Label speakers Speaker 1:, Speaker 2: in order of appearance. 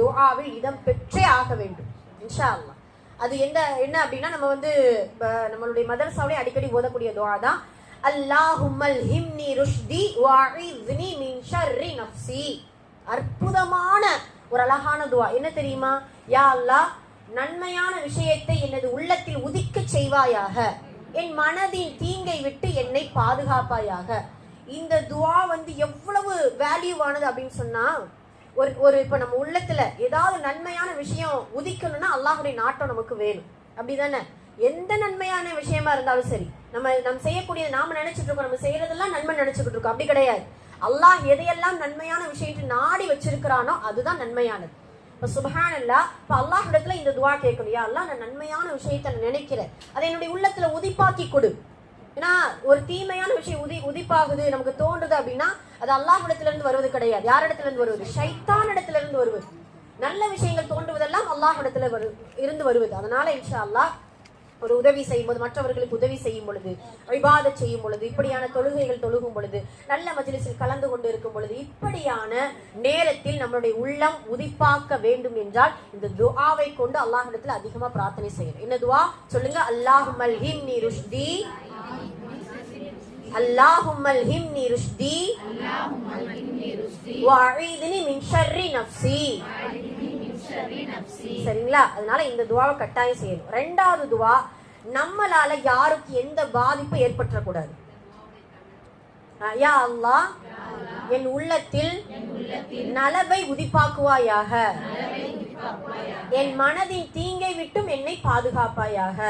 Speaker 1: துஆவில் இடம் பெற்றே ஆக வேண்டும். இன்ஷா அல்லாஹ் அது என்ன என்ன அப்படின்னா நம்ம வந்து நம்மளுடைய மதரசாவிலே அடிக்கடி ஓதக்கூடிய துவா தான் அல்லாஹுமல் ஹிம்னி ருஷ்தி வஇத்னி மின் ஷர்ரி நஃப்சி அற்புதமான ஒரு அழகான துவா என்ன தெரியுமா? யா அல்லாஹ் நன்மையான விஷயத்தை எனது உள்ளத்தில் உதிக்கச் செய்வாயாக. என் மனதின் தீங்கை விட்டு என்னை பாதுகாப்பாயாக. இந்த துவா வந்து எவ்வளவு வேல்யூவானது அப்படின்னு சொன்னா ஒரு ஒரு இப்போ நம்ம உள்ளத்துல ஏதாவது நன்மையான விஷயம் உதிக்கணும்னா அல்லாஹுடைய நாட்டம் நமக்கு வேணும். அப்படிதானே? எந்த நன்மையான விஷயமா இருந்தாலும் சரி நம்ம நம்ம செய்யக்கூடிய நாம நினைச்சிட்டு இருக்கோம் நம்ம செய்யறதெல்லாம் நன்மை நினைச்சுக்கிட்டு இருக்கோம். அப்படி கிடையாது. அல்லாஹ் எதையெல்லாம் நன்மையான விஷயத்தை நாடி வச்சிருக்கிறானோ அதுதான் நன்மையானது. இப்போ சுபஹான் சுபஹானல்லா இப்போ அல்லாஹ் இடத்துல இந்த துவா கேட்கலையா யா அல்லாஹ் நான் நன்மையான விஷயத்த நான் நினைக்கிறேன். அதை என்னுடைய உள்ளத்துல உதிப்பாக்கி கொடு. ஏன்னா ஒரு தீமையான விஷயம் உதி உதிப்பாகுது நமக்கு தோன்றுது அப்படின்னா அது அல்லாஹ் இடத்துல இருந்து வருவது கிடையாது. யார் இடத்துல இருந்து வருவது? ஷைத்தான் இடத்துல இருந்து வருவது. நல்ல விஷயங்கள் தோன்றுவதெல்லாம் அல்லாஹ் இடத்துல வரு இருந்து வருவது. அதனால இன்ஷா அல்லாஹ் ஒரு உதவி செய்யும் போது மற்றவர்களுக்கு உதவி செய்யும் பொழுது விவாதம் செய்யும் பொழுது இப்படியான தொழுகைகள் தொழுகும் பொழுது நல்ல மஜ்லிஸில் கலந்து கொண்டு இருக்கும் பொழுது இப்படியான நேரத்தில் நம்மளுடைய உள்ளம் உதிப்பாக்க வேண்டும் என்றால் இந்த துவாவை கொண்டு அல்லாஹிடத்தில் அதிகமா பிரார்த்தனை செய்யணும். என்ன துவா? சொல்லுங்க அல்லாஹுமல் ஹிம்னி اللهم الهمني رشدي ருஷ்தி من شر نفسي சரிங்களா? அதனால இந்த துவாவை கட்டாயம் செய்யணும். ரெண்டாவது துவா நம்மளால யாருக்கு எந்த பாதிப்பும் ஏற்பட்டுறக்கூடாது. யா அல்லாஹ் என் உள்ளத்தில் நலவை உதிப்பாக்குவாயாக. என் மனதின் தீங்கை விட்டும் என்னை பாதுகாப்பாயாக.